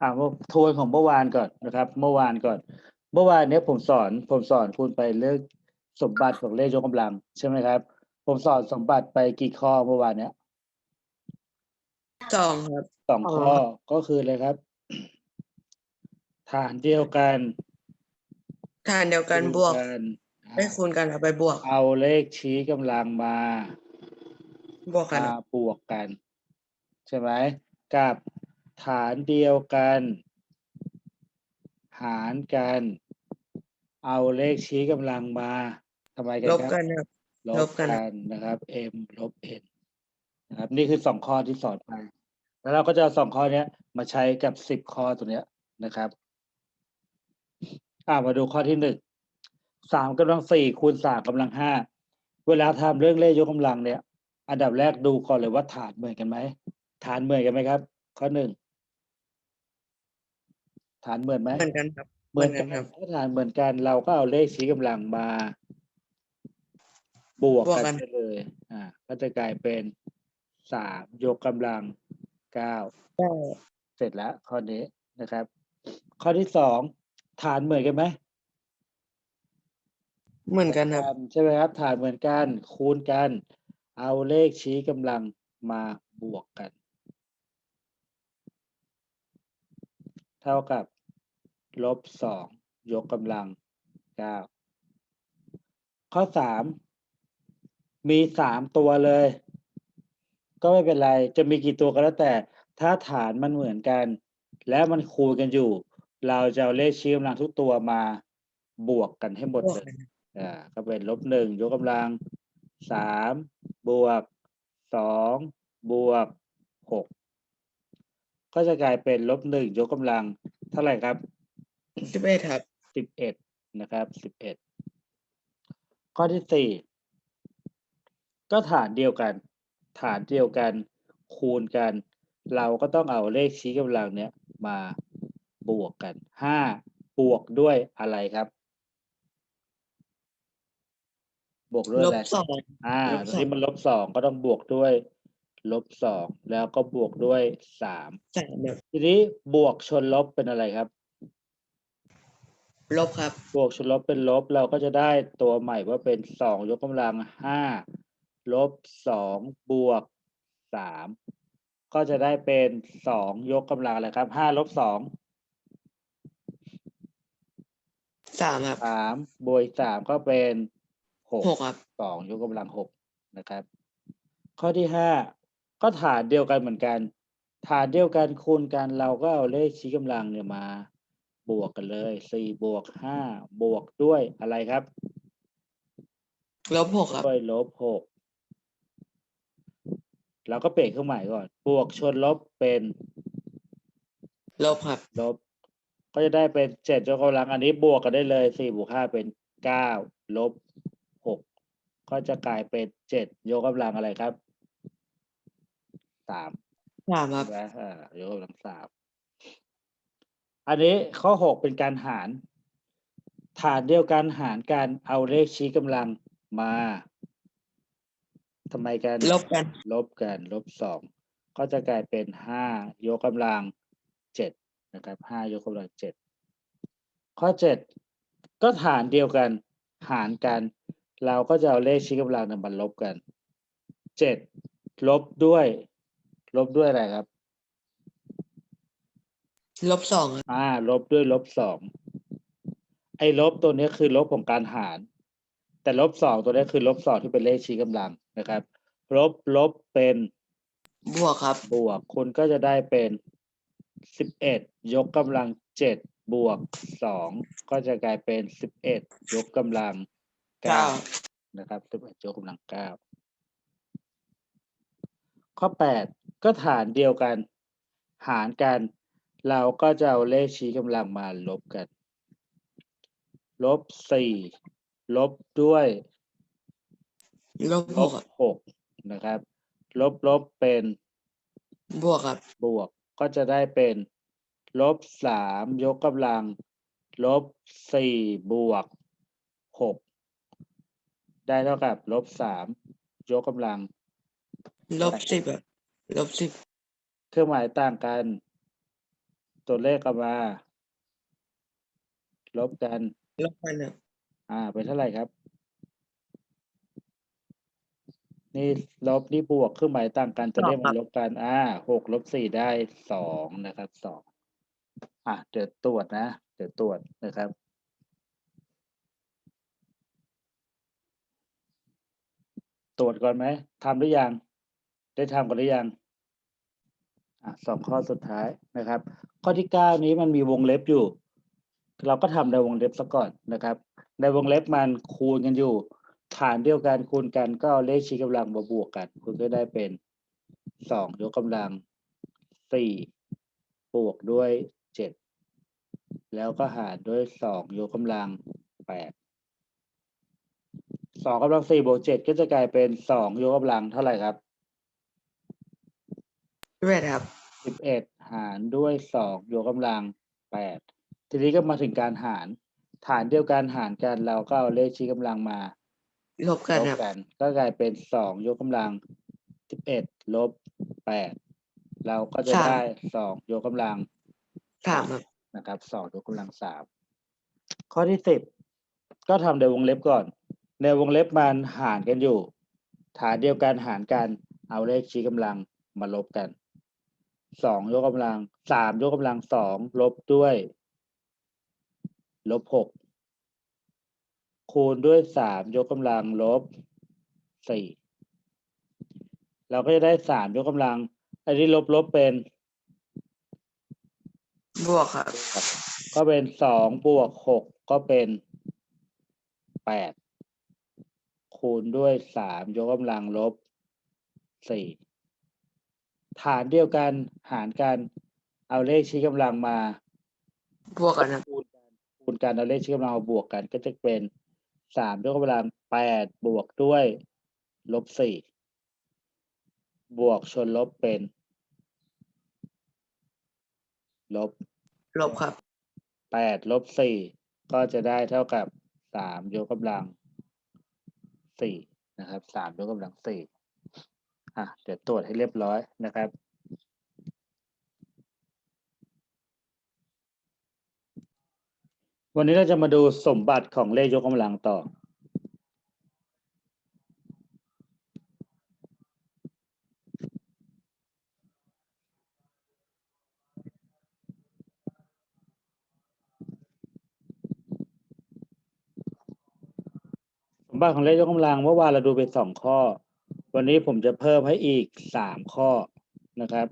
อ่าทวนของเมื่อวานก่อนนะครับ เมื่อวานก่อน เมื่อวานเนี้ยผมสอนผมสอนคุณไปเรื่องสมบัติของเลขยกกำลัง ใช่ไหมครับ ผมสอนสมบัติไปกี่ข้อเมื่อวานเนี้ยสองครับสองข้อก็คือเลยครับ ฐานเดียวกันฐานเดียวกันบวกคูณนไม่คูณกันเอาไปบวก เอาเลขชี้กำลังมาบวกกันมาบวกกัน ใช่ไหมกับ ฐานเดียวกัน หารกัน เอาเลขชี้กำลังมาทำไมกันลบครับกันครับ ลลบบกันกันนะครับ m ลบ n นะครับ นี่คือสองข้อที่สอนไป แล้วเราก็จะเอาสองข้อเนี้ย มาใช้กับสิบข้อตัวเนี้ยนะครับ อ่ามาดูข้อที่หนึ่งสามกำลังสี่คูณสามกำลังห้าเวลาทำเรื่องเลขยกกำลังเนี่ย อันดับแรกดูก่อนเลยว่าฐานเหมือนกันไหมฐานเหมือนกันไหมครับ ข้อหนึ่ง ฐานเหมือนไหมเหมือนกันครับ เหมือนกันครับถ้าฐานเหมือนกัน เราก็เอาเลขชี้กำลังมา บวกบวกกักันนไปเลย อ่า ก็จะกลายเป็นสามยกกำลังเก้าได้เสร็จแล้วข้อนี้นะครับ ข้อที่สองฐานเหมือนกันไหมเหมือนกันครับใช่ไหมครับ ฐานเหมือนกัน คูณกัน เอาเลขชี้กำลังมาบวกกัน เท่ากับ ลบสองยกกำลังเก้าข้อสามมีสามตัวเลย ก็ไม่เป็นไร จะมีกี่ตัวก็แล้วแต่ ถ้าฐานมันเหมือนกัน และมันคูณกันอยู่ เราจะเอาเลขชี้กำลังทุกตัวมาบวกกันให้หมดบวกเลยกันอ่าก็เป็นลบหนึ่งยกกำลังสามบวกสองบวกหกก็จะกลายเป็นลบหนึ่งยกกำลังเท่าไหร่ครับ สิบเอ็ดครับสิบเอ็ดนะครับสิบเอ็ดข้อที่สี่ก็ฐานเดียวกัน ฐานเดียวกัน คูณกัน เราก็ต้องเอาเลขชี้กำลังเนี้ยมาบวกกันห้าบวกด้วยอะไรครับ บวกด้วยลอะบไรสอง อ่าลบตสอนองนี้มันลบสองก็ต้องบวกด้วยลบสองแล้วก็บวกด้วยสามสามครับทีนี้บวกชนลบเป็นอะไรครับ ลบครับ บวกชนลบเป็นลบเราก็จะได้ตัวใหม่ว่าเป็นสองยกกำลังห้าลบสองบวกสามก็จะได้เป็นสองยกกำลังอะไรครับห้าลบสองสามครับสามบวกสามก็เป็นหกหกครับสองยกกำลังหกนะครับ ข้อที่ห้าก็ฐานเดียวกันเหมือนกัน ฐานเดียวกันคูณกันเราก็เอาเลขชี้กำลังเนี่ยมา บวกกันเลยสี่บวกห้าบวกด้วยอะไรครับ ลบหกครับ ด้วยลบหกเราก็เปลี่ยนเครื่องหมายก่อน บวกชนลบเป็นลบครับ ลบ ก็จะได้เป็นเจ็ดยกกำลังอันนี้บวกกันได้เลยสี่บวกห้าเป็นเก้าลบหกก็จะกลายเป็นเจ็ดยกกำลังอะไรครับสามสามครับใช่ไหมอ่ายกกำลังสาม อันนี้ข้อหกเป็นการหาร ฐานเดียวกันหารกันเอาเลขชี้กำลังมาทำไมกันลบกัน ลบกันลบสองก็จะกลายเป็นห้ายกกำลังเจ็ดนะครับห้ายกกำลังเจ็ดข้อเจ็ดก็ฐานเดียวกันหารกัน เราก็จะเอาเลขชี้กำลังนำมาลบกันเจ็ดลบด้วย ลบด้วยอะไรครับ ลบสองครับอ่า ลบด้วยลบสองไอ้ลบตัวเนี้ยคือลบของการหาร แต่ลบสองตัวเนี้ยคือลบสองที่เป็นเลขชี้กำลังนะครับ ลบลบเป็นบวกครับ บวกคุณก็จะได้เป็นสิบเอ็ดยกกำลังเจ็ดบวกสองก็จะกลายเป็นสิบเอ็ดยกกำลังเก้าเก้านะครับสิบเอ็ดยกกำลังเก้าข้อแปดก็ฐานเดียวกัน หารกัน เราก็จะเอาเลขชี้กำลังมาลบกัน ลบสี่ลบด้วยลบลหบกครับหกนะครับ ลบลบเป็นบวกครับ บวกก็จะได้เป็น ลบสามยกกำลัง ลบสี่บวกหกได้เท่ากับ ลบสามยกกำลัง ลบสิบครับลบสิบเครื่องหมายต่างกัน ตัวเลขกลับมา ลบกัน ลบกันครับอ่าเป็นเท่าไหร่ครับ นี่ลบนี่บวกเครื่องหมายต่างกันตัวเลขมันลบกัน อ่าหกลบสี่ได้สองนะครับสองอะเดี๋ยวตรวจนะเดี๋ยวตรวจนะครับตรวจก่อนไหมทำหรือยัง ได้ทำกันหรือยังอะ สองข้อสุดท้ายนะครับ ข้อที่เก้านี้มันมีวงเล็บอยู่ เราก็ทำในวงเล็บซะก่อนนะครับ ในวงเล็บมันคูณกันอยู่ ฐานเดียวกันคูณกันก็เลขชี้กำลังมาบวกกัน คุณก็ได้เป็นสองยกกำลังสี่บวกด้วยเจ็ดแล้วก็หารด้วยสองยกกำลังแปดสองกำลังสี่บวกเจ็ดก็จะกลายเป็นสองยกกำลังเท่าไหร่ครับ ด้วยครับสิบเอ็ดหารด้วยสองยกกำลังแปดทีนี้ก็มาถึงการหาร ฐานเดียวกันหารกันเราก็เอาเลขชี้กำลังมาลบกันลบครับกันก็กลายเป็นสองยกกำลังสิบเอ็ดลบแปดเราก็จะได้สองยกกำลังสามครับนะครับสองยกกำลังสามข้อที่สิบก็ทำในวงเล็บก่อน ในวงเล็บมันหารกันอยู่ ฐานเดียวกันหารกันเอาเลขชี้กำลังมาลบกัน สองยกกำลังสามยกกำลังสองลบด้วย ลบหกคูณด้วยสามยกกำลังลบสี่เราก็จะได้สามยกกำลัง อันนี้ลบลบเป็น บวกครับ ก็เป็นสองบวกหกก็เป็นแปดคูณด้วยสามยกกำลังลบสี่ ฐานเดียวกันหารกันเอาเลขชี้กำลังมาบวกกันครับคูณกันคูณกันเอาเลขชี้กำลังมาบวกกัน ก็จะเป็นสามยกกำลังแปดบวกด้วยลบสี่บวกชนลบเป็น ลบลบครับแปดลบสี่ก็จะได้เท่ากับสามยกกำลังสี่นะครับสามยกกำลังสี่ อะเดี๋ยวตรวจให้เรียบร้อยนะครับวันนี้เราจะมาดูสมบัติของเลขยกกำลังต่อ สมบัติของเลขยกกำลังเมื่อวานเราดูไปสองข้อ วันนี้ผมจะเพิ่มให้อีกสามข้อนะครับ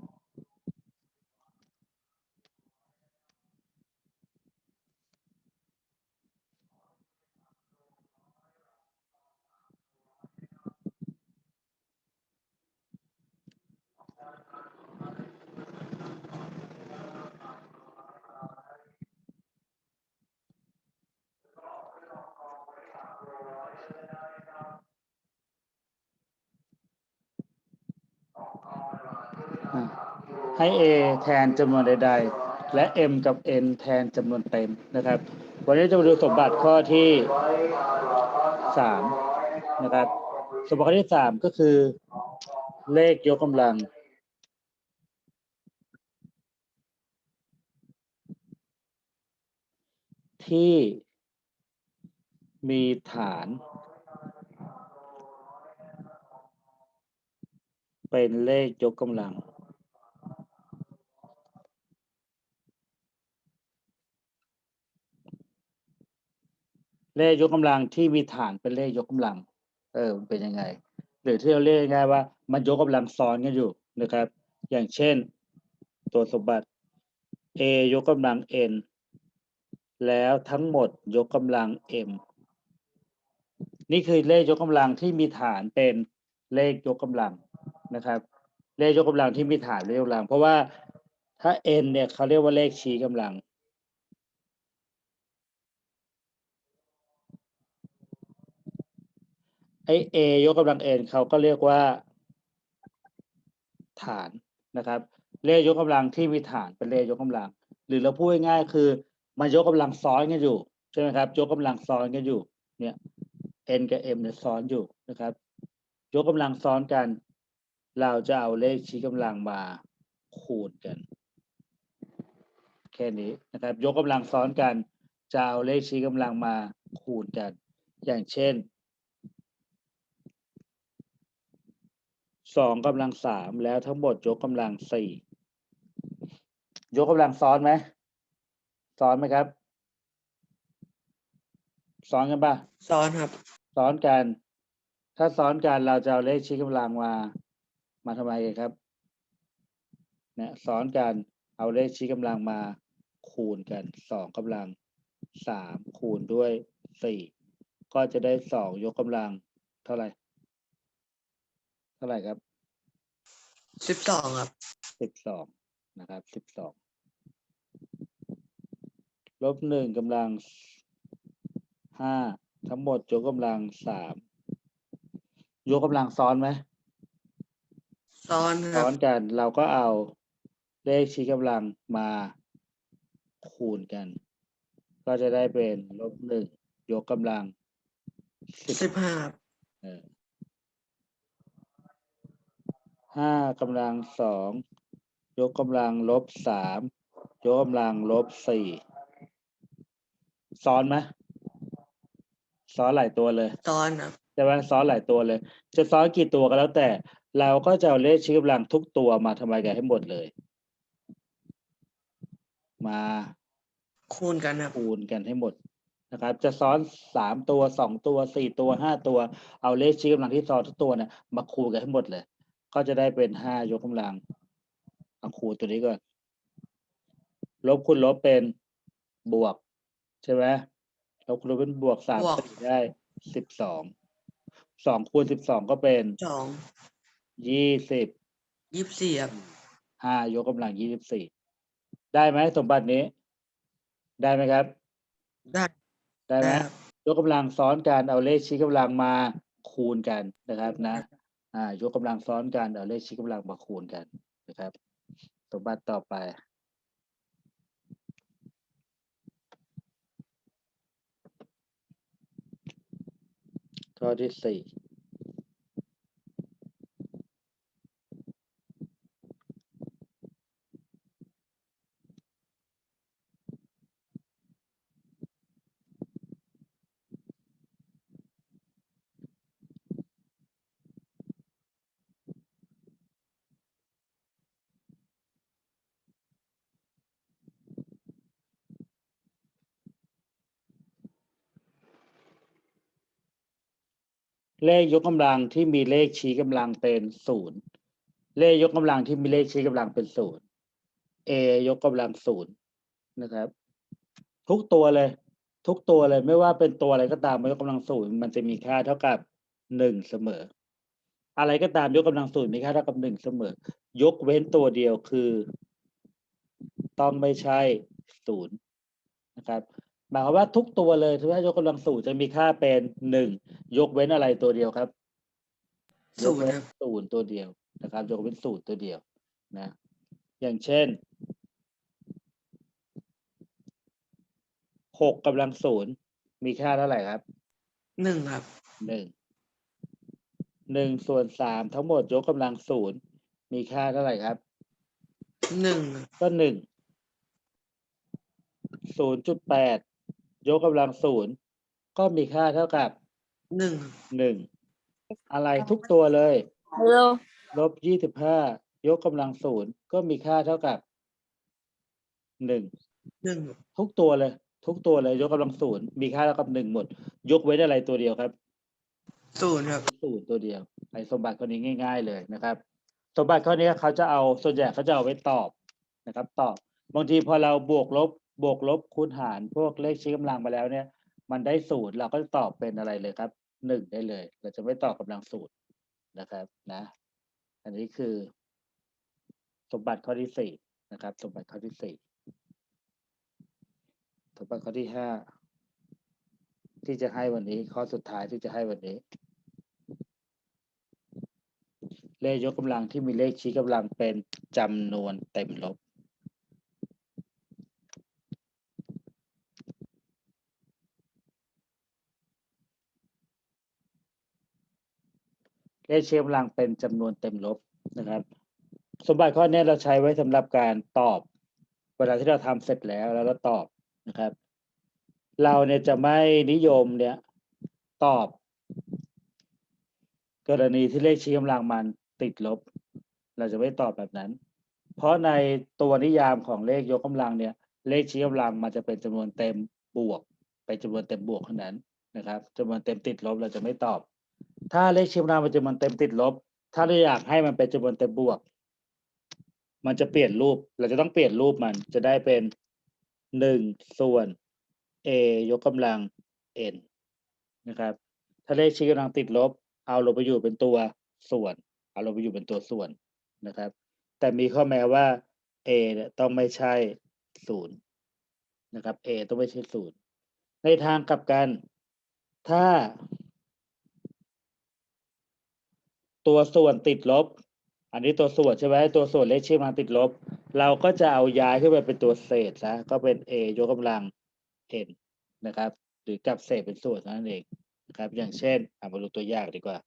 ให้ A แทนจำนวนใด ๆ และ M กับ N แทนจำนวนเต็มนะครับ วันนี้จะมาดูสมบัติข้อที่สามนะครับ สมบัติข้อที่สามก็คือ เลขยกกำลัง ที่มีฐาน เป็นเลขยกกำลัง เลขยกกำลังที่มีฐานเป็นเลขยกกำลัง เออมันเป็นยังไง หรือที่เราเรียกง่ายว่า มันยกกำลังซ้อนกันอยู่นะครับ อย่างเช่น ตัวสมบัติ a ยกกำลัง n แล้วทั้งหมดยกกำลัง m นี่คือเลขยกกำลังที่มีฐานเป็นเลขยกกำลังนะครับ เลขยกกำลังที่มีฐานเลขยกกำลัง เพราะว่าถ้า n เนี่ยเขาเรียกว่าเลขชี้กำลัง ไอ a ยกกำลัง n เขาก็เรียกว่า ฐานนะครับ เลขยกกำลังที่มีฐานเป็นเลขยกกำลัง หรือเราพูดง่ายๆคือมันยกกำลังซ้อนกันอยู่ใช่ไหมครับ ยกกำลังซ้อนกันอยู่ เนี่ย n กับ m เนี่ยซ้อนอยู่นะครับ ยกกำลังซ้อนกัน เราจะเอาเลขชี้กำลังมาคูณกัน แค่นี้นะครับ ยกกำลังซ้อนกันจะเอาเลขชี้กำลังมาคูณกัน อย่างเช่น สองกำลังสามแล้วทั้งหมดยกกำลังสี่ยกกำลังซ้อนไหมซ้อนไหมครับ ซ้อนกันปะซ้อนครับ ซ้อนกัน ถ้าซ้อนกันเราจะเอาเลขชี้กำลังมา มาทำไมกันครับเนี่ยซ้อนกันเอาเลขชี้กำลังมาคูณกันสองกำลังสามคูณด้วยสี่ก็จะได้สองยกกำลังเท่าไหร่ เท่าไหร่ครับ สิบสองครับสิบสองนะครับสิบสองลบหนึ่งกำลังห้าทั้งหมดยกกำลังสามยกกำลังซ้อนไหมซ้อนครัซ้บอนกัน เราก็เอาเลขชี้กำลังมาคูณกัน ก็จะได้เป็นลบหนึ่งยกกำลังสิบสิบห้าครับเออ ห้ากำลังสองยกกำลังลบสามยกกำลังลบสี่ซ้อนไหมซ้อนหลายตัวเลยซ้อนครับแต่ว่าซ้อนหลายตัวเลย จะซ้อนกี่ตัวก็แล้วแต่ เราก็จะเอาเลขชี้กำลังทุกตัวมาทำลายกันให้หมดเลย มาคูณกันครับคูณกันให้หมดนะครับ จะซ้อนสามตัวสองตัวสี่ตัวห้าตัว เอาเลขชี้กำลังที่ซ้อนทุกตัวเนี่ยมาคูณกันให้หมดเลย ก็จะได้เป็นห้ายกกำลังเอาคูณตัวนี้ก่อน ลบคูณลบเป็นบวก ใช่ไหมลบคูณลบเป็นบวกสามสี่ได้สิบสองสองคูณสิบสองก็เป็นสองยี่สิบยี่สิบสี่ครับห้ายกกำลังยี่สิบสี่ได้ไหมสมบัตินี้ ได้ไหมครับ ได้ได้ไหม ครับ ยกกำลังซ้อนกันเอาเลขชี้กำลังมาคูณกันนะครับนะอ่า ยกกำลังซ้อนกันเอาเลขชี้กำลังมาคูณกันนะครับ สมบัติต่อไปข้อที่สี่ เลขยกกำลังที่มีเลขชี้กำลังเป็นศูนย์เลขยกกำลังที่มีเลขชี้กำลังเป็นศูนย์ a ยกกำลังศูนย์นะครับ ทุกตัวเลย ทุกตัวเลยไม่ว่าเป็นตัวอะไรก็ตามมายกกำลังศูนย์มันจะมีค่าเท่ากับหนึ่งเสมอ อะไรก็ตามยกกำลังศูนย์มีค่าเท่ากับหนึ่งเสมอ ยกเว้นตัวเดียวคือ ต้องไม่ใช่ศูนย์นะครับ หมายความว่าทุกตัวเลยถ้ายกกำลังศูนย์จะมีค่าเป็นหนึ่งยกเว้นอะไรตัวเดียวครับยศูกนย์เว้นครับศูนย์ตัวเดียวนะครับ ยกเว้นศูนย์ตัวเดียวนะ อย่างเช่นหกกำลังศูนย์มีค่าเท่าไหร่ครับหนึ่งครับหนึ่งหนึ่งส่วนสามทั้งหมดยกกำลังศูนย์มีค่าเท่าไหร่ครับหนึ่งครับก็หนึ่งศูนย์จุดแปด ยกกำลังศูนย์ก็มีค่าเท่ากับหนึ่งหนึ่งอะไรทุกตัวเลยฮัลโหลลบยี่สิบห้ายกกำลังศูนย์ก็มีค่าเท่ากับหนึ่งหนึ่งทุกตัวเลย ทุกตัวเลย ยกกำลังศูนย์มีค่าเท่ากับหนึ่งหมด ยกเว้นอะไรตัวเดียวครับศูนย์ครับศูนย์ตัวเดียวไอ้สมบัติข้อนี้ง่าย ๆ เลยนะครับ สมบัติข้อนี้เขาจะเอาส่วนใหญ่เขาจะเอาไว้ตอบนะครับ ตอบ บางทีพอเราบวกลบ บวกลบคูณหารพวกเลขชี้กำลังมาแล้วเนี่ย มันได้ศูนย์เราก็จะตอบเป็นอะไรเลยครับหนึ่งได้เลย เราจะไม่ตอบกำลังศูนย์นะครับนะ อันนี้คือ สมบัติข้อที่สี่นะครับ สมบัติข้อที่สี่สมบัติข้อที่ห้าที่จะให้วันนี้ ข้อสุดท้ายที่จะให้วันนี้ เลขยกกำลังที่มีเลขชี้กำลังเป็นจำนวนเต็มลบ เลขชี้กำลังเป็นจำนวนเต็มลบนะครับ สมบัติข้อนี้เราใช้ไว้สำหรับการตอบ เวลาที่เราทำเสร็จแล้วแล้วเราตอบนะครับ เราเนี่ยจะไม่นิยมเนี่ยตอบ กรณีที่เลขชี้กำลังมันติดลบ เราจะไม่ตอบแบบนั้น เพราะในตัวนิยามของเลขยกกำลังเนี่ย เลขชี้กำลังมันจะเป็นจำนวนเต็มบวกไปจำนวนเต็มบวกเท่านั้นนะครับจำนวนเต็มติดลบเราจะไม่ตอบ ถ้าเลขชี้กำลังเป็นจำนวนเต็มติดลบ ถ้าเราอยากให้มันเป็นจำนวนเต็มบวก มันจะเปลี่ยนรูป เราจะต้องเปลี่ยนรูปมันจะได้เป็นหนึ่งส่วน a ยกกำลัง n นะครับ ถ้าเลขชี้กำลังติดลบ เอาลงไปอยู่เป็นตัวส่วน เอาลงไปอยู่เป็นตัวส่วนนะครับ แต่มีข้อแม้ว่า a เนี่ยต้องไม่ใช่ศูนย์นะครับ a ต้องไม่ใช่ศูนย์ในทางกลับกัน ถ้า ตัวส่วนติดลบ อันนี้ตัวส่วนใช่ไหมตัวส่วนเลขชี้กำลังติดลบ เราก็จะเอาย้ายขึ้นไปเป็นตัวเศษซะก็เป็น a ยกกำลัง n นะครับ หรือกับเศษเป็นส่วนนั้นเองนะครับ อย่างเช่นอะมาดูตัวอย่างดีกว่า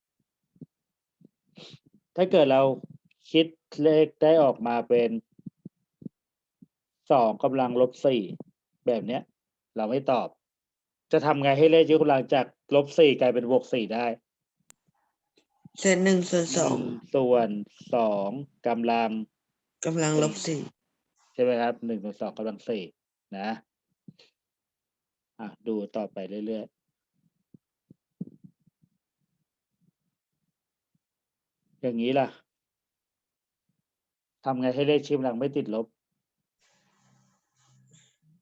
ถ้าเกิดเราคิดเลขได้ออกมาเป็นสองกำลังลบสี่แบบเนี้ย เราไม่ตอบ จะทำไงให้เลขยกกำลังจากลบสี่กลายเป็นบวกสี่ได้ เศษหนึ่งส่วนสองหนึ่ส่วนสองกำลังกำลังลบสี่ใช่ไหมครับหนึ่งส่วนสองกำลังสี่นะอะดูต่อไปเรื่อยๆ อย่างนี้ล่ะทำไงให้เลขชี้กำลังไม่ติดลบ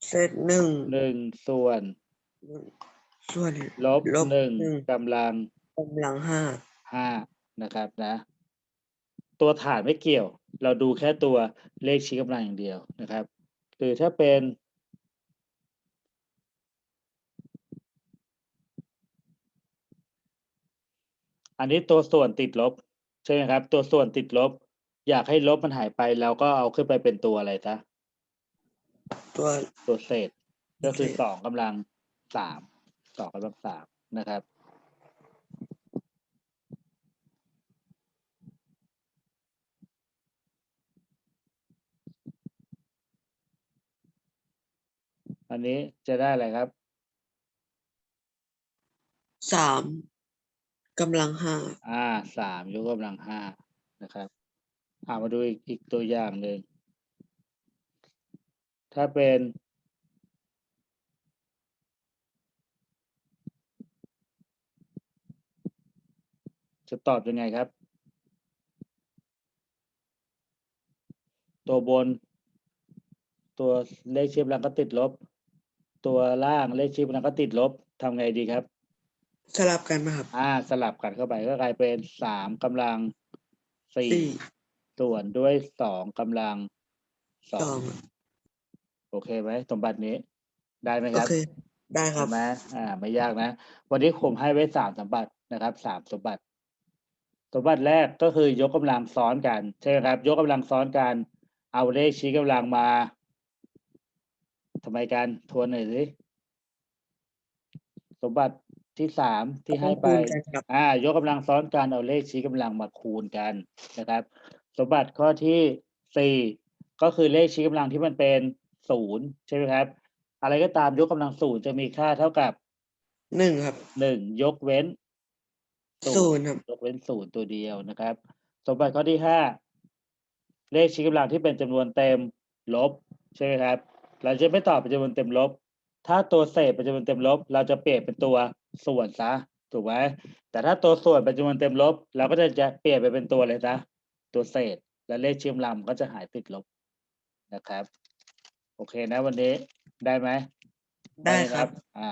เศษหนึ่งหนึ่งส่วน ส่วนลบลบหนึ่งหนึ่งกำลังกำลังห้า ห้านะครับนะ ตัวฐานไม่เกี่ยว เราดูแค่ตัวเลขชี้กำลังอย่างเดียวนะครับหรือถ้าเป็นอันนี้ตัวส่วนติดลบ ใช่ไหมครับ ตัวส่วนติดลบ อยากให้ลบมันหายไปเราก็เอาขึ้นไปเป็นตัวอะไรซะตัวตัวเศษ ก็คือเศษสองกำลังสามสองกำลังสามนะครับ อันนี้จะได้อะไรครับ สามกำลังห้าอ่าสามยกกำลังห้านะครับอ่ามาดูอีกอีกตัวอย่างหนึ่ง ถ้าเป็นจะตอบยังไงครับ ตัวบน ตัวเลขชี้กำลังก็ติดลบ ตัวล่างเลขชี้กำลังก็ติดลบทำไงดีครับ สลับกันไหมครับอ่าสลับกันเข้าไปก็กลายเป็นสามกำลังสี่สี่ส่วนด้วยสองกำลังสอสอง งโอเคไหมสมบัตินี้ ได้ไหมคโอรับ เค ได้ครัเห็บนไหมอ่า ไม่ยากนะ วันนี้ผมให้ไว้สามสมบัตินะครับ สามสมบัติ สมบัติแรกก็คือยกกำลังซ้อนกัน ใช่ไหมครับ ยกกำลังซ้อนกัน เอาเลขชี้กำลังมา ทำไมกันทวนหน่อยสิสมบัติที่สามที่ให้ไปคูณกันครับอ่ายกกำลังซ้อนกันเอาเลขชี้กำลังมาคูณกันนะครับ สมบัติข้อที่สี่ก็คือเลขชี้กำลังที่มันเป็นศูนย์ใช่ไหมครับ อะไรก็ตามยกกำลังศูนย์จะมีค่าเท่ากับหนึ่งครับหนึ่งยกเว้นศูนย์ครับยกเว้นศูนย์ตัวเดียวนะครับ สมบัติข้อที่ห้าเลขชี้กำลังที่เป็นจำนวนเต็มลบใช่ไหมครับ เราจะไม่ตอบเป็นจำนวนเต็มลบ ถ้าตัวเศษเป็นจำนวนเต็มลบ เราจะเปลี่ยนเป็นตัวส่วนซะถูกไหมแต่ถ้าตัวส่วนเป็นจำนวนเต็มลบ เราก็จะจะเปลี่ยนไปเป็นตัวอะไรซะตัวเศษ และเลขชี้กำลังก็จะหายติดลบนะครับ โอเคนะวันนี้ได้ไหมได้ครับ อ่า